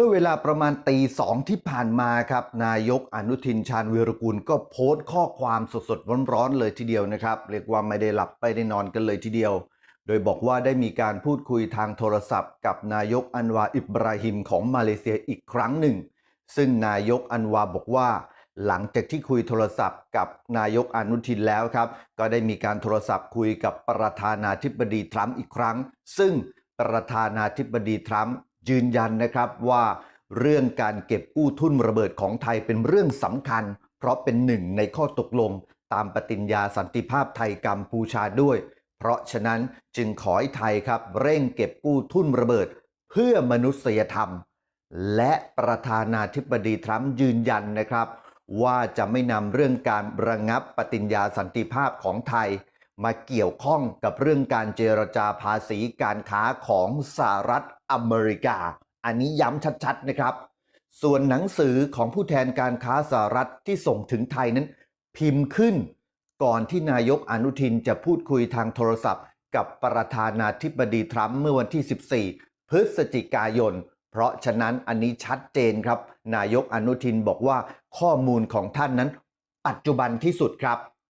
มื่อเวลาประมาณตีสองที่ผ่านมาครับ นายกอนุทินชาญวีรกุลก็โพสต์ข้อความสดๆร้อนๆเลยทีเดียวนะครับ เรียกว่าไม่ได้หลับไม่ได้นอนกันเลยทีเดียว โดยบอกว่าได้มีการพูดคุยทางโทรศัพท์ กับนายกอันวาอิบราฮิมของมาเลเซียอีกครั้งหนึ่ง ซึ่งนายกอันวาบอกว่า หลังจากที่คุยโทรศัพท์กับนายกอนุทินแล้วครับ ก็ได้มีการโทรศัพท์คุยกับประธานาธิบดีทรัมป์อีกครั้ง ซึ่งประธานาธิบดีทรัมป์ ยืนยันนะครับว่าเรื่องการเก็บกู้ทุนระเบิดของไทยเป็นเรื่องสำคัญ เพราะเป็นหนึ่งในข้อตกลง ตามปฏิญญาสันติภาพไทยกัมพูชาด้วย เพราะฉะนั้นจึงขอให้ไทยครับ เร่งเก็บกู้ทุนระเบิด เพื่อมนุษยธรรม และประธานาธิบดีทรัมป์ยืนยันนะครับ ว่าจะไม่นำเรื่องการระงับปฏิญญาสันติภาพของไทย มาเกี่ยวข้องกับเรื่องการเจรจาภาษีการค้าของสหรัฐ อเมริกา อันนี้ย้ำชัดๆนะครับ ส่วนหนังสือของผู้แทนการค้าสหรัฐที่ส่งถึงไทยนั้น พิมพ์ขึ้นก่อนที่นายกอนุทินจะพูดคุยทางโทรศัพท์ กับประธานาธิบดีทรัมป์เมื่อวันที่ 14 พฤศจิกายน เพราะฉะนั้นอันนี้ชัดเจนครับ นายกอนุทินบอกว่าข้อมูลของท่านนั้น ปัจจุบันที่สุดครับ